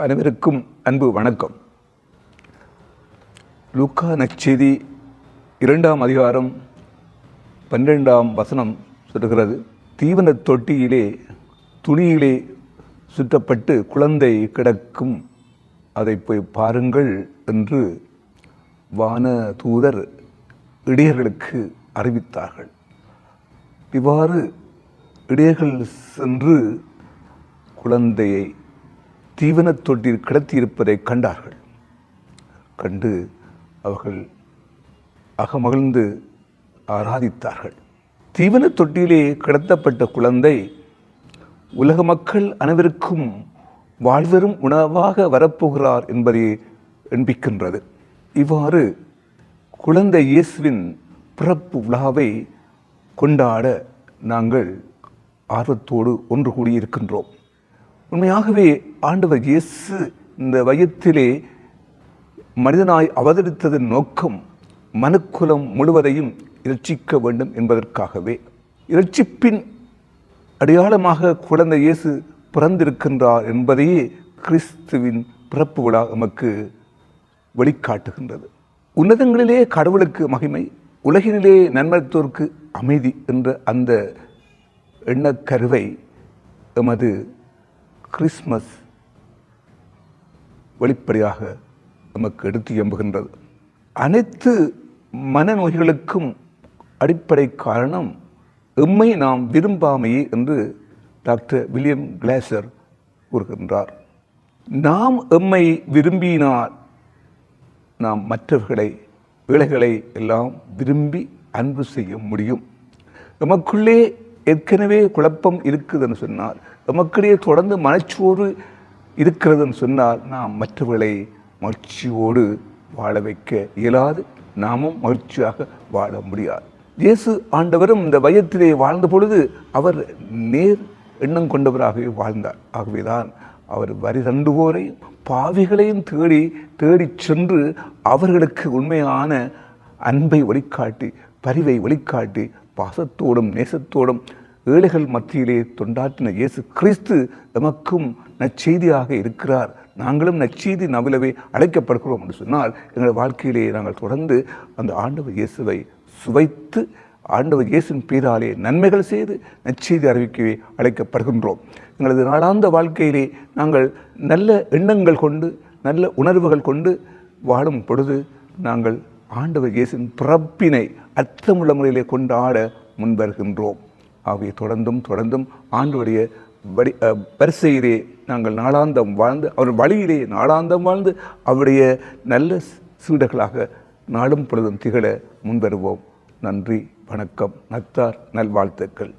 அனைவருக்கும் அன்பு வணக்கம். லூக்கா நச்செய்தி இரண்டாம் அதிகாரம் பன்னிரெண்டாம் வசனம் சொல்கிறது தீவன தொட்டியிலே துணியிலே சுற்றப்பட்டு குழந்தை கிடக்கும். அதை போய் பாருங்கள் என்று வான தூதர் இடையர்களுக்கு அறிவித்தார்கள். இவ்வாறு இடையர்கள் சென்று குழந்தையை தீவனத் தொட்டில் கிடத்தியிருப்பதை கண்டார்கள். கண்டு அவர்கள் அகமகிழ்ந்து ஆராதித்தார்கள். தீவனத் தொட்டியிலே கிடத்தப்பட்ட குழந்தை உலக மக்கள் அனைவருக்கும் வாழ்வெறும் உணவாக வரப்போகிறார் என்பதை எண்பிக்கின்றது. இவ்வாறு குழந்தை இயேசுவின் பிறப்பு விழாவை கொண்டாட நாங்கள் ஆர்வத்தோடு ஒன்று கூடியிருக்கின்றோம். உண்மையாகவே ஆண்டவர் இயேசு இந்த வயத்திலே மனிதனாய் அவதரித்ததன் நோக்கம் மனுக்குலம் முழுவதையும் இரட்சிக்க வேண்டும் என்பதற்காகவே. இரட்சிப்பின் அடையாளமாக குழந்தை இயேசு பிறந்திருக்கின்றார் என்பதையே கிறிஸ்துவின் பிறப்பு விழா நமக்கு வெளிக்காட்டுகின்றது உன்னதங்களிலே கடவுளுக்கு மகிமை உலகினிலே நன்மத்தோருக்கு அமைதி என்ற அந்த எண்ணக்கருவை எமது கிறிஸ்மஸ் வெளிப்படையாக நமக்கு எடுத்து எம்புகின்றது. அனைத்து மனநோய்களுக்கும் அடிப்படை காரணம் எம்மை நாம் விரும்பாமையே என்று டாக்டர் வில்லியம் கிளாசர் கூறுகின்றார். நாம் எம்மை விரும்பினால் நாம் மற்றவர்களை ஏழைகளை எல்லாம் விரும்பி அன்பு செய்ய முடியும். நமக்குள்ளே ஏற்கனவே குழப்பம் இருக்குதுன்னு சொன்னால் நமக்கிடையே தொடர்ந்து மனச்சோறு இருக்கிறதுன்னு சொன்னால் நாம் மற்றவர்களை மகிழ்ச்சியோடு வாழ வைக்க இயலாது. நாமும் மகிழ்ச்சியாக வாழ முடியாது. இயேசு ஆண்டவரும் இந்த வயத்திலே வாழ்ந்த பொழுது அவர் நேர் எண்ணம் கொண்டவராகவே வாழ்ந்தார். ஆகவேதான் அவர் வரி தண்டுவோரையும் பாவிகளையும் தேடி தேடிச் சென்று அவர்களுக்கு உண்மையான அன்பை வழிகாட்டி பரிவை வழிகாட்டி பாசத்தோடும் நேசத்தோடும் ஏழைகள் மத்தியிலே தொண்டாற்றின இயேசு கிறிஸ்து எமக்கும் நற்செய்தியாக இருக்கிறார். நாங்களும் நற்செய்தி நவிலவே அழைக்கப்படுகிறோம் என்று சொன்னால் எங்கள் வாழ்க்கையிலே நாங்கள் தொடர்ந்து அந்த ஆண்டவர் இயேசுவை சுவைத்து ஆண்டவர் இயேசுவின் பேராலே நன்மைகள் செய்து நற்செய்தி அறிவிக்கவே அழைக்கப்படுகின்றோம். எங்களது நாடாந்த வாழ்க்கையிலே நாங்கள் நல்ல எண்ணங்கள் கொண்டு நல்ல உணர்வுகள் கொண்டு வாழும் பொழுது நாங்கள் ஆண்டவர் இயேசுவின் பிறப்பினை அர்த்தமுள்ள முறையிலே கொண்டாட முன்வருகின்றோம். ஆகிய தொடர்ந்தும் தொடர்ந்தும் ஆண்டுடைய வடி வரிசையிலே நாங்கள் நாளாந்தம் வாழ்ந்து அவர் வழியிலே நாளாந்தம் வாழ்ந்து அவருடைய நல்ல சீடர்களாக நாளும் பொழுதும் திகழ முன்வருவோம். நன்றி வணக்கம். நத்தார் நல்வாழ்த்துக்கள்.